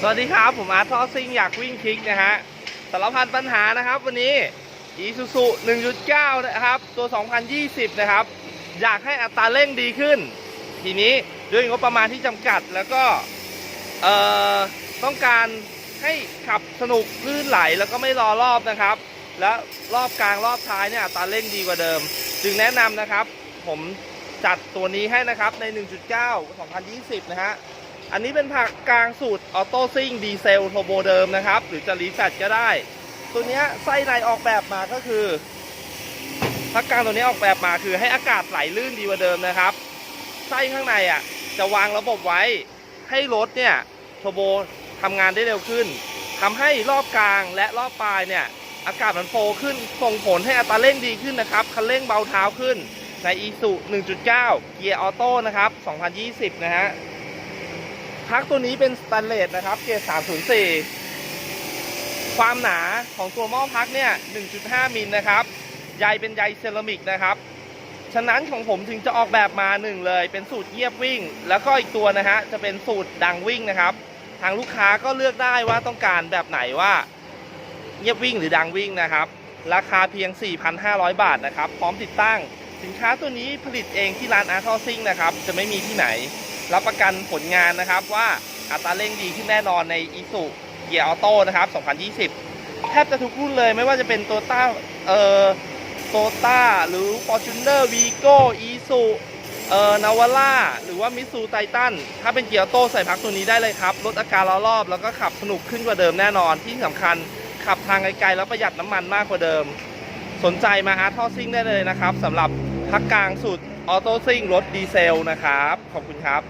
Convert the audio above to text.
สวัสดีครับ ผมอาร์ทอซิงอยากวิ่งคลิกนะฮะสารพันปัญหานะครับ วันนี้ Isuzu 1.9 นะครับ ตัว 2020 นะครับ อยากให้อัตราเร่งดีขึ้น ทีนี้ด้วยงบประมาณที่จำกัดแล้วก็เอ่อต้องการให้ขับสนุกลื่นไหลแล้วก็ไม่รอรอบนะครับ และรอบกลางรอบท้ายเนี่ยอัตราเร่งดีกว่าเดิม จึงแนะนำนะครับ ผมจัดตัวนี้ให้นะครับใน 1.9 2020 นะฮะ อันนี้เป็นผักกลางสูตรออโต้ซิ่งดีเซลโทโบเดิมนะครับ หรือจะรีแฟตก็ได้ ตัวเนี้ยไส้ในออกแบบมาก็คือผักกลางตัวนี้ออกแบบมาคือให้อากาศไหลลื่นดีกว่าเดิมนะครับ ไส้ข้างในอะจะวางระบบไว้ให้รถเนี่ยโทโบทำงานได้เร็วขึ้นทำให้รอบกลางและรอบปลายเนี่ยอากาศมันโฟขึ้นส่งผลให้อัตราเร่งดีขึ้นนะครับคันเร่งเบาเท้าขึ้นใน e s u 1.9 เกียร์ออโต้นะครับ 2020 นะฮะ พักตัวนี้เป็นสแตนเลสนะครับ เกรด304 ความหนาของตัวหม้อพักเนี่ย 1.5 มิลนะครับ ใยเป็นใยเซรามิกนะครับ ฉะนั้นของผมถึงจะออกแบบมาหนึ่งเลย เป็นสูตรเยียบวิ่ง แล้วก็อีกตัวนะฮะ จะเป็นสูตรดังวิ่งนะครับ ทางลูกค้าก็เลือกได้ว่าต้องการแบบไหนว่าเยียบวิ่งหรือดังวิ่งนะครับ ราคาเพียง 4,500 บาทนะครับ พร้อมติดตั้ง สินค้าตัวนี้ผลิตเองที่ร้านอาร์ทอซิงนะครับ จะไม่มีที่ไหน รับประกันผลงานนะครับว่าอัตราเร่งดีขึ้นแน่นอนใน i s u เกียร์ออโต้นะครับ 2020 แทบจะทุกรุ่นเลยไม่ว่าจะเป็นโตต้าเอ่อโตต้าหรือ Fortuner Vigo i s u เอ่อนาวาร่าหรือว่ามิสูไททันถ้าเป็นเกียร์ออโต้ใส่พักตัวนี้ได้เลยครับลดอาการล้อรอบแล้วก็ขับสนุกขึ้นกว่าเดิมแน่นอนที่สำคัญขับทางไกลๆแล้วประหยัดน้ำมันมากกว่าเดิม สนใจมาอาร์ทอซิ่งได้เลยนะครับสำหรับพักกลางสุด ออโต้ซิงรถดีเซลนะครับ ขอบคุณครับ